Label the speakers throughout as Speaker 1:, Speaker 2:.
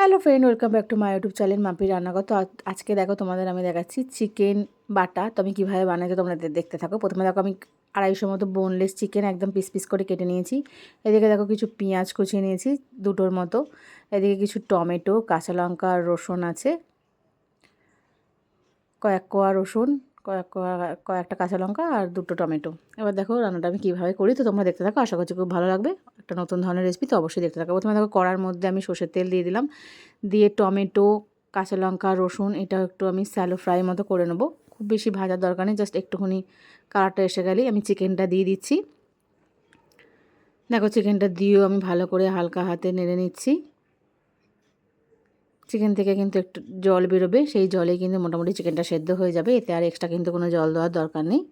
Speaker 1: Hello friend welcome back to my YouTube channel মাপি রান্নাঘর তো আজ- আজকে দেখো তোমাদের আমি দেখাচ্ছি চিকেন বাটা। তো আমি কীভাবে বানাই তো তোমরা দেখতে থাকো। প্রথমে দেখো আমি আড়াইশো মতো বোনলেস চিকেন একদম পিস পিস করে কেটে নিয়েছি। এদিকে দেখো কিছু পেঁয়াজ কুচিয়ে নিয়েছি দুটোর মতো। এদিকে কিছু টমেটো, কাঁচা লঙ্কা, রসুন আছে। কয়েক কোয়া রসুন। কয়েক কোয়া কয়েকটা কাঁচা লঙ্কা আর দুটো টমেটো। এবার দেখো রান্নাটা আমি কীভাবে করি, তো তোমরা দেখতে থাকো, আশা করছি খুব ভালো লাগবে। একটা নতুন ধরনের রেসিপি তো অবশ্যই দেখতে থাকো। প্রথমে দেখো কড়ার মধ্যে আমি সর্ষের তেল দিয়ে দিলাম। দিয়ে টমেটো, কাঁচা লঙ্কা, রসুন, এটা একটু আমি স্যালো ফ্রাই মতো করে নেব। খুব বেশি ভাজার দরকার নেই জাস্ট একটুখানি কালারটা এসে গেলেই আমি চিকেনটা দিয়ে দিচ্ছি। দেখো চিকেনটা দিয়েও আমি ভালো করে হালকা হাতে নেড়ে নিচ্ছি। চিকেন থেকে কিন্তু একটু জল বেরোবে, সেই জলে কিন্তু মোটামুটি চিকেনটা সেদ্ধ হয়ে যাবে। এতে আর এক্সট্রা কিন্তু কোনো জল দেওয়ার দরকার নেই।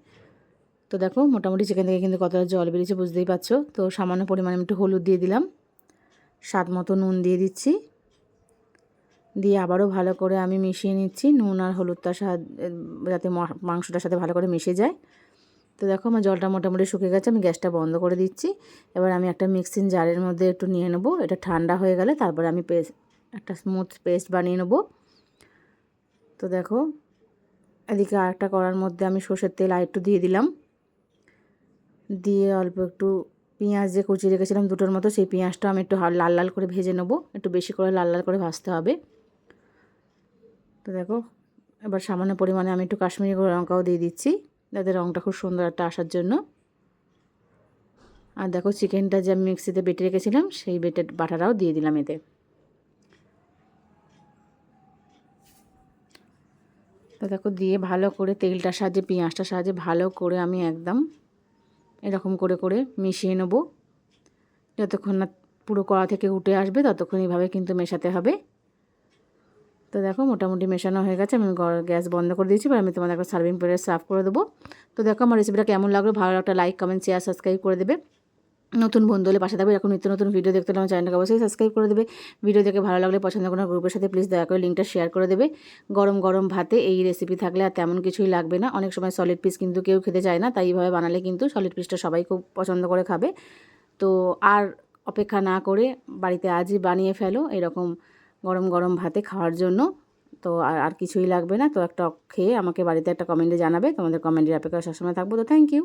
Speaker 1: তো দেখো, মোটামুটি চিকেন থেকে কিন্তু কতটা জল বেরিয়েছে বুঝতেই পারছ। তো সামান্য পরিমাণে একটু হলুদ দিয়ে দিলাম। স্বাদ মতো নুন দিয়ে দিচ্ছি। দিয়ে আবারও ভালো করে আমি মিশিয়ে নিচ্ছি। নুন আর হলুদটার স্বাদ যাতে মাংসটার সাথে ভালো করে মিশে যায়। তো দেখো, আমার জলটা মোটামুটি শুকিয়ে গেছে। আমি গ্যাসটা বন্ধ করে দিচ্ছি। এবার আমি একটা মিক্সিং জারের মধ্যে একটু নিয়ে নেব। এটা ঠান্ডা হয়ে গেলে তারপরে আমি একটা স্মুথ পেস্ট বানিয়ে নেব। তো দেখো, এদিকে আরেকটা করার মধ্যে আমি সর্ষের তেল আর একটু দিয়ে দিলাম। দিয়ে অল্প একটু পেঁয়াজ যে কুচিয়ে রেখেছিলাম দুটোর মতো, সেই পেঁয়াজটা আমি একটু লাল লাল করে ভেজে নেব। একটু বেশি করে লাল লাল করে ভাজতে হবে। তো দেখো, এবার সামান্য পরিমাণে আমি একটু কাশ্মীরি লঙ্কাও দিয়ে দিচ্ছি। যাতে রঙটা খুব সুন্দর একটা আসার জন্য। আর দেখো, চিকেনটা যে আমি মিক্সিতে বেটে রেখেছিলাম, সেই বেটে বাটাটাও দিয়ে দিলাম এতে। তো দেখো দিয়ে ভালো করে তেলটার সাহায্যে, পেঁয়াজটার সাহায্যে ভালো করে আমি একদম এরকম করে করে মিশিয়ে নেব। যতক্ষণ না পুরো কড়া থেকে উঠে আসবে, ততক্ষণ এইভাবে কিন্তু মেশাতে হবে। তো দেখো মোটামুটি মেশানো হয়ে গেছে, আমি গ্যাস বন্ধ করে দিয়েছি, এবার আমি তোমাদের একটা সার্ভিং প্লেটে সার্ভ করে দেবো। তো দেখো আমার রেসিপিটা কেমন লাগল, ভালো একটা লাইক কমেন্ট শেয়ার সাবস্ক্রাইব করে দেবে। নতুন বন্ধু হলে পাশে থাকবে। এরকম নিত্য নতুন ভিডিও দেখতে হলে আমার চ্যানেলটাকে অবশ্যই সাবস্ক্রাইব করে দেবে। ভিডিও দেখে ভালো লাগলে পছন্দ কোনো গ্রুপের সাথে প্লিজ দয়া করে লিঙ্কটা শেয়ার করে দেবে। গরম গরম ভাতে এই রেসিপি থাকলে আর তেমন কিছুই লাগবে না। অনেক সময় সলিড পিস কিন্তু কেউ খেতে চায় না, তাই এইভাবে বানালে কিন্তু সলিড পিসটা সবাই খুব পছন্দ করে খাবে। তো আর অপেক্ষা না করে বাড়িতে আজই বানিয়ে ফেলো এরকম গরম গরম ভাতে খাওয়ার জন্য। তো আর আর কিছুই লাগবে না। তো একটা খেয়ে আমাকে বাড়িতে একটা কমেন্টে জানাবে। তোমাদের কমেন্টের অপেক্ষা সবসময় থাকব। তো থ্যাংক ইউ